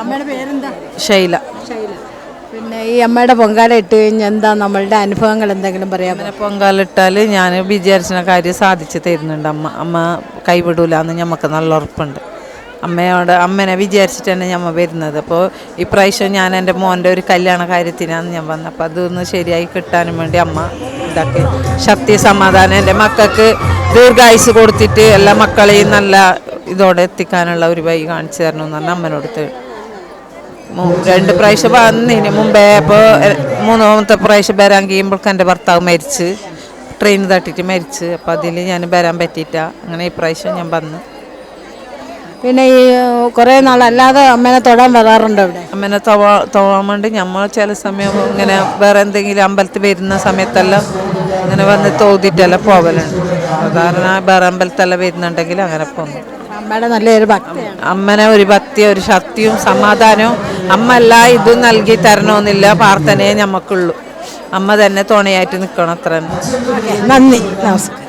അമ്മയുടെ പേരെന്താ? ശൈല ശൈല പിന്നെ ഈ അമ്മയുടെ പൊങ്കാല ഇട്ട് കഴിഞ്ഞാൽ എന്താ നമ്മളുടെ അനുഭവങ്ങൾ എന്തെങ്കിലും പറയാമോ? അങ്ങനെ പൊങ്കാലിട്ടാൽ ഞാൻ വിചാരിച്ച കാര്യം സാധിച്ചു തരുന്നുണ്ട് അമ്മ. അമ്മ കൈവിടൂല എന്ന് ഞമ്മക്ക് നല്ല ഉറപ്പുണ്ട്. അമ്മയോട് അമ്മനെ വിചാരിച്ചിട്ട് തന്നെ ഞമ്മ വരുന്നത്. അപ്പോൾ ഇപ്രാവശ്യം ഞാൻ എന്റെ മോന്റെ ഒരു കല്യാണ കാര്യത്തിനാണ് ഞാൻ വന്നത്. അപ്പോൾ അതൊന്ന് ശരിയായി കിട്ടാനും വേണ്ടി അമ്മ ഇതാക്കി ശക്തി സമാധാനം എന്റെ മക്കൾക്ക് ദീർഘായുസ് കൊടുത്തിട്ട് എല്ലാ മക്കളെയും നല്ല ഇതോടെ എത്തിക്കാനുള്ള ഒരു വഴി കാണിച്ചു തരണമെന്ന് പറഞ്ഞാൽ അമ്മനോട് രണ്ട് പ്രാവശ്യം വന്നിന് മുമ്പേ അപ്പോൾ മൂന്നാമത്തെ പ്രാവശ്യം വരാൻ കഴിയുമ്പോൾക്ക് എന്റെ ഭർത്താവ് മരിച്ച് ട്രെയിൻ തട്ടിട്ട് മരിച്ച്. അപ്പം അതിൽ ഞാൻ വരാൻ പറ്റിയിട്ട. അങ്ങനെ ഈ പ്രാവശ്യം ഞാൻ വന്നു. പിന്നെ ഈ കുറേ നാളല്ലാതെ അമ്മേനെ തൊടാൻ വരാറുണ്ടോ ഇവിടെ അമ്മേനെ തൊവാ തൊവാൻ വേണ്ടി നമ്മൾ ചില സമയം ഇങ്ങനെ വേറെ എന്തെങ്കിലും അമ്പലത്തിൽ വരുന്ന സമയത്തെല്ലാം ഇങ്ങനെ വന്ന് തോതിട്ടെല്ലാം പോവലുണ്ട് സാധാരണ ആ അമ്പലത്തെല്ലാം വരുന്നുണ്ടെങ്കിൽ അങ്ങനെ പോകുന്നു അമ്മയുടെ നല്ലൊരു ഭക്തിയാണ്. അമ്മനെ ഒരു ഭക്തി ഒരു ശക്തിയും സമാധാനവും അമ്മ എല്ലാ ഇതും നൽകി തരണമെന്നില്ല പ്രാർത്ഥനയെ ഞമ്മക്കുള്ളൂ. അമ്മ തന്നെ തുണയായിട്ട് നിൽക്കണം അത്ര നന്ദി. നമസ്കാരം.